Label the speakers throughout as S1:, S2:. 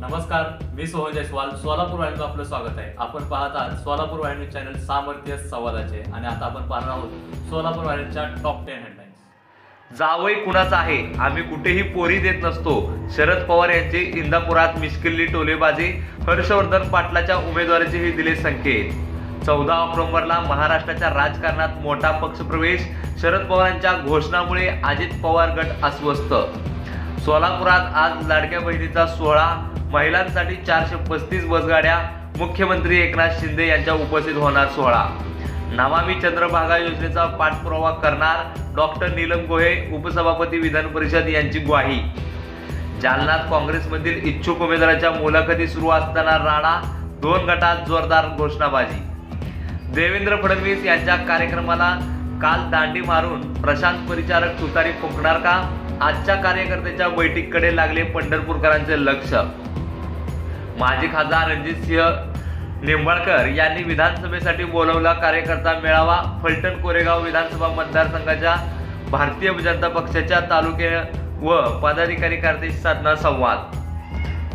S1: नमस्कार मी सोहन जयस्वाल सोलापूर वाहिनीचं आपलं स्वागत आहे. आपण पाहत आहात सोलापूर वाहिनी चॅनल सामर्थ्य संवादाचे आणि आता आपण पाहणार आहोत सोलापूर वाहिनीच्या टॉप टेन हेडलाईन्स
S2: जावई कुणाचा आहे? आम्ही कुठेही पोरी देत नसतो. शरद पवार यांची इंदापुरात मिश्किल्ली टोलेबाजी हर्षवर्धन पाटलाच्या उमेदवारीचेही दिले संकेत. चौदा ऑक्टोबरला महाराष्ट्राच्या राजकारणात मोठा पक्षप्रवेश शरद पवारांच्या घोषणामुळे अजित पवार गट अस्वस्थ. सोलापुरात आज लाडक्या बहिणीचा सोहळा महिलांसाठी चारशे पस्तीस बसगाड्या मुख्यमंत्री एकनाथ शिंदे यांच्या उपस्थित होणार सोहळा. नमामी चंद्रभागा योजनेचा पाठपुरावा करणार डॉक्टर नीलम गोहे उपसभापती विधान परिषद यांची ग्वाही. जालनात काँग्रेसमधील इच्छुक उमेदवाराच्या मुलाखती सुरू असताना राणा दोन गटात जोरदार घोषणाबाजी. देवेंद्र फडणवीस यांच्या कार्यक्रमाला काल दांडी मारून प्रशांत परिचारक तुतारी फुंकणार का? आजच्या कार्यकर्त्याच्या बैठकीकडे लागले पंढरपूरकरांचे लक्ष. माजी खासदार रणजितसिंह निंबाळकर यांनी विधानसभेसाठी बोलवला कार्यकर्ता मेळावा फलटण कोरेगाव विधानसभा मतदारसंघाच्या भारतीय जनता पक्षाच्या तालुके व पदाधिकारी कार्यकर्त्याशी साधना संवाद.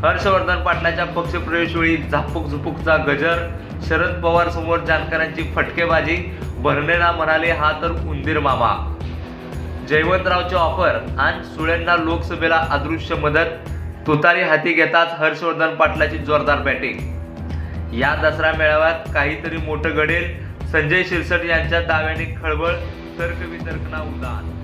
S2: हर्षवर्धन पाटलाच्या पक्षप्रवेशवेळी झापूक झुपूकचा गजर शरद पवार समोर जानकरांची फटकेबाजी भरणेला म्हणाले हा तर उंदीर मामा जयवंतरावचे ऑफर आणि सुळेंना लोकसभेला अदृश्य मदत तुतारी हाती घेताच हर्षवर्धन पाटलाची जोरदार बॅटिंग या दसरा मेळाव्यात काहीतरी मोठं घडेल. संजय शिरसट यांच्या दाव्याने खळबळ तर्कवितर्कना उदाहरण